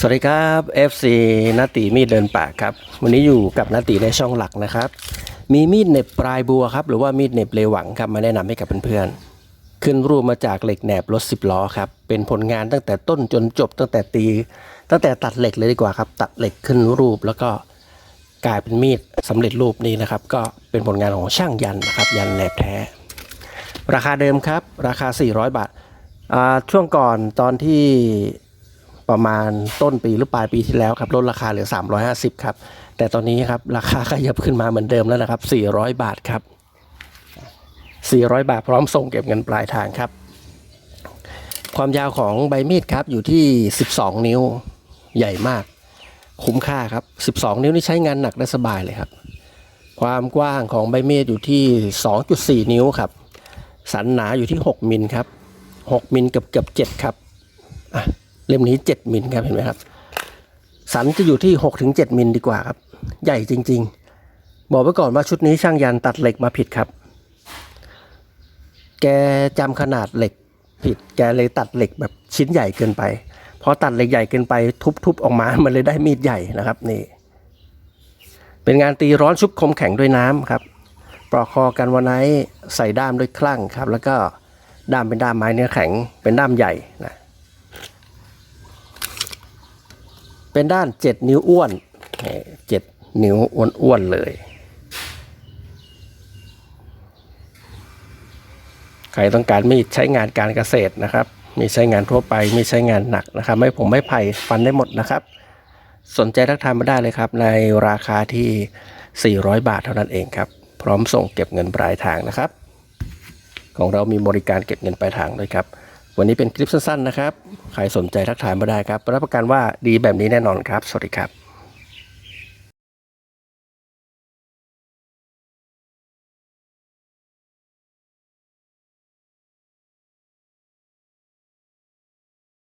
สวัสดีครับ FC นาตีมีดเดินป่าครับ วันนี้อยู่กับนาตีในช่องหลักนะครับ มีมีดเน็บปลายบัวครับ หรือว่ามีดเน็บเลหวังครับมาแนะนำให้กับเพื่อนๆ ขึ้นรูปมาจากเหล็กแหนบรถสิบล้อครับ เป็นผลงานตั้งแต่ต้นจนจบตั้งแต่ตี ตั้งแต่ตัดเหล็กเลยดีกว่าครับ ตัดเหล็กขึ้นรูปแล้วก็กลายเป็นมีดสำเร็จรูปนี้นะครับ ก็เป็นผลงานของช่างยันนะครับยันแหนบแท้ ราคาเดิมครับ ราคา 400 บาทอ่าช่วงก่อนตอนที่ ประมาณต้นปีหรือปลายปีที่แล้วครับลดราคาเหลือ 350 ครับ แต่ตอนนี้ครับราคาขยับขึ้นมาเหมือนเดิมแล้วนะครับ 400 บาทครับ 400 บาทพร้อมส่งเก็บเงินปลายทางครับ ความยาวของใบมีดครับอยู่ที่ 12 นิ้วใหญ่มาก คุ้มค่าครับ 12 นิ้วนี่ใช้งานหนักได้สบายเลยครับ ความกว้างของใบมีดอยู่ที่ 2.4 นิ้วครับ สันหนาอยู่ที่ 6 มิลครับ 6 มิลกับเกือบ7ครับอะ เล่มนี้7มิลครับเห็นไหมครับสันจะอยู่ที่6ถึง7มิลดีกว่าครับ ใหญ่จริง ๆ บอกไว้ก่อนว่าชุดนี้ช่างยันตัดเหล็กมาผิดครับ แกจำขนาดเหล็กผิด แกเลยตัดเหล็กแบบชิ้นใหญ่เกินไปพอตัดเหล็กใหญ่เกินไปทุบๆออกมา มันเลยได้มีดใหญ่นะครับนี่ เป็นงานตีร้อนชุบคมแข็งด้วยน้ำครับปลอกคอกันวันไนใส่ด้ามด้วยคลั่งครับ แล้วก็ด้ามเป็นด้ามไม้เนื้อแข็งเป็นด้ามใหญ่นะ เป็นด้านเจ็ดนิ้วอ้วนเจ็ดนิ้วอ้วนๆเลย ใครต้องการมีดใช้งานการเกษตรนะครับ มีใช้งานทั่วไป มีใช้งานหนักนะครับ ไม่ผมไม่ไผ่ฟันได้หมดนะครับ สนใจทักทายมาได้เลยครับ ในราคาที่ 400 บาทเท่านั้นเองครับ พร้อมส่งเก็บเงินปลายทางนะครับ ของเรามีบริการเก็บเงินปลายทางด้วยครับ วันนี้เป็นคลิปสั้นๆนะครับ ใครสนใจทักทายมาได้ครับ รับประกันว่าดีแบบนี้แน่นอนครับ สวัสดีครับ